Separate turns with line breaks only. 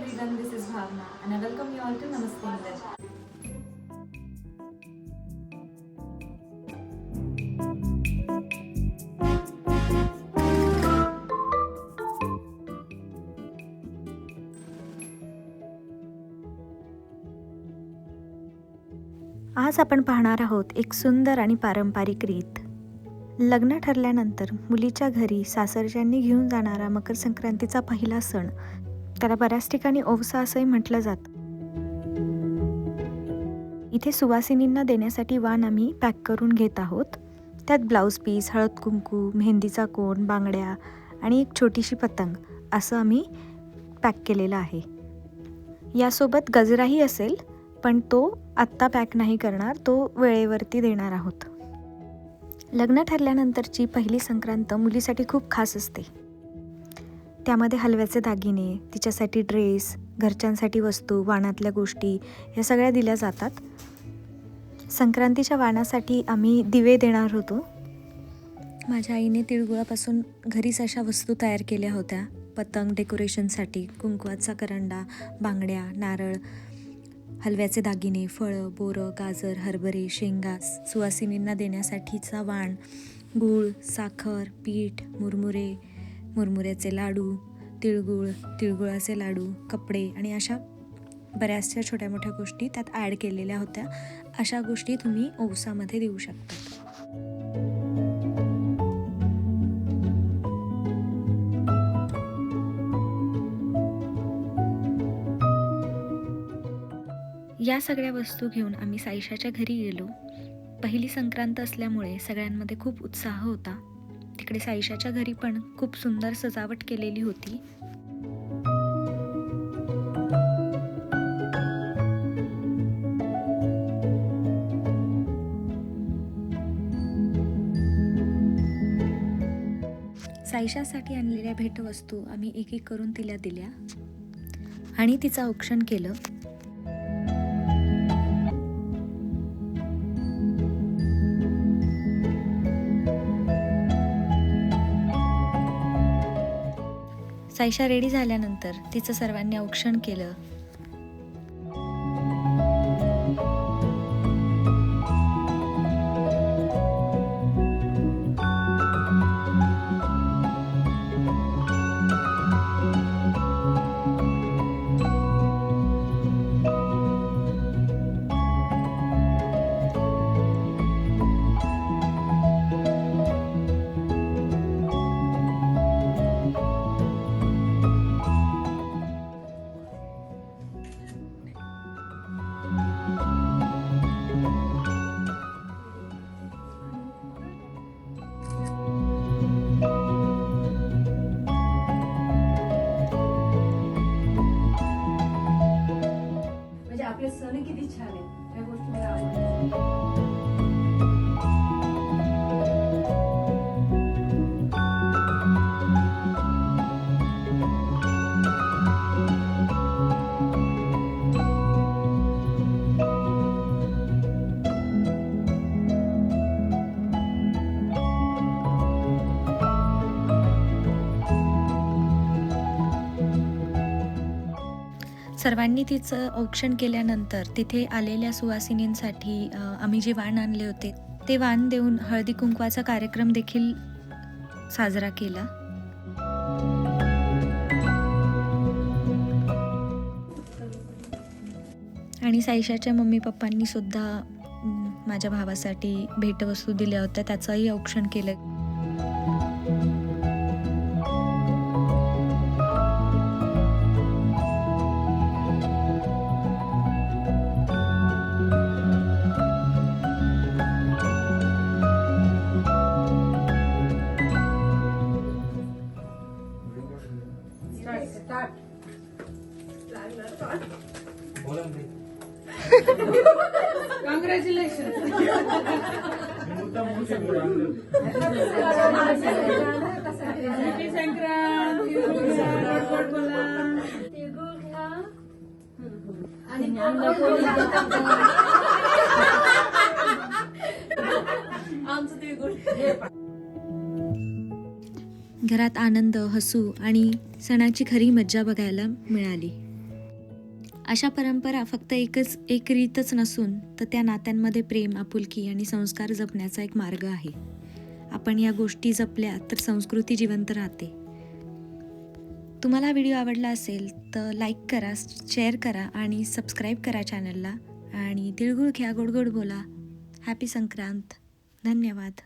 everyone, this is Bhavna and I welcome you all to Namaste English.
आज आपण पाहणार आहोत एक सुंदर आणि पारंपरिक रीत लग्न ठरल्यानंतर मुलीच्या घरी सासरच्यांनी घेऊन जाणारा मकर संक्रांतीचा पहिला सण त्याला बऱ्याच ठिकाणी ओवसा असंही म्हटलं जातं. इथे सुवासिनींना देण्यासाठी वाण आम्ही पॅक करून घेत आहोत. त्यात ब्लाऊज पीस हळद कुंकू मेहंदीचा कोण बांगड्या आणि एक छोटीशी पतंग असं आम्ही पॅक केलेलं आहे. यासोबत गजराही असेल पण तो आत्ता पॅक नाही करणार तो वेळेवरती देणार आहोत. लग्न ठरल्यानंतरची पहिली संक्रांत मुलीसाठी खूप खास असते. त्यामध्ये हलव्याचे दागिने तिच्यासाठी ड्रेस घरच्यांसाठी वस्तू वाणातल्या गोष्टी या सगळ्या दिल्या जातात. संक्रांतीच्या वाणासाठी आम्ही दिवे देणार होतो. माझ्या आईने तिळगुळापासून घरीच अशा वस्तू तयार केल्या होत्या. पतंग डेकोरेशनसाठी कुंकवाचा करंडा बांगड्या नारळ हलव्याचे दागिने फळं बोरं गाजर हरभरे शेंगा सुवासिनींना देण्यासाठीचा वाण गूळ साखर पीठ मुरमुरे मुरमुऱ्याचे लाडू तिळगुळ तिळगुळाचे लाडू कपडे आणि अशा बऱ्याचशा छोट्या मोठ्या गोष्टी त्यात ॲड केलेल्या होत्या. अशा गोष्टी तुम्ही ओसामध्ये देऊ शकता. या सगळ्या वस्तू घेऊन आम्ही साईशाच्या घरी गेलो. पहिली संक्रांत असल्यामुळे सगळ्यांमध्ये खूप उत्साह होता. तिकडे साईशाच्या घरी पण खूप सुंदर सजावट केलेली होती. साईशासाठी आणलेल्या भेटवस्तू आम्ही एक एक करून तिला दिल्या आणि तिचं औक्षण केलं. साईशा रेडी झाल्यानंतर तिचं सर्वांनी औक्षण केलं. सर्वांनी तिचं औक्षण केल्यानंतर तिथे आलेल्या सुवासिनींसाठी आम्ही जे वाण आणले होते ते वाण देऊन हळदी कुंकवाचा कार्यक्रम देखील साजरा केला. आणि साईशाच्या मम्मी पप्पांनी सुद्धा माझ्या भावासाठी भेटवस्तू दिल्या होत्या त्याचंही औक्षण केलं.
कॉंग्रॅच्युलेशन संक्रांत गोड बोला
घरात आनंद हसू आणि सणाची खरी मज्जा बघायला मिळाली. अशा परंपरा फक्त एकच एक रीतच नसून तर त्या नात्यांमध्ये प्रेम आपुलकी आणि संस्कार जपण्याचा एक मार्ग आहे. आपण या गोष्टी जपल्या तर संस्कृती जिवंत राहते. तुम्हाला व्हिडिओ आवडला असेल तर लाईक करा शेअर करा आणि सबस्क्राईब करा चॅनलला. आणि तिळगुळ घ्या गोड गोड बोला. हॅपी संक्रांत. धन्यवाद.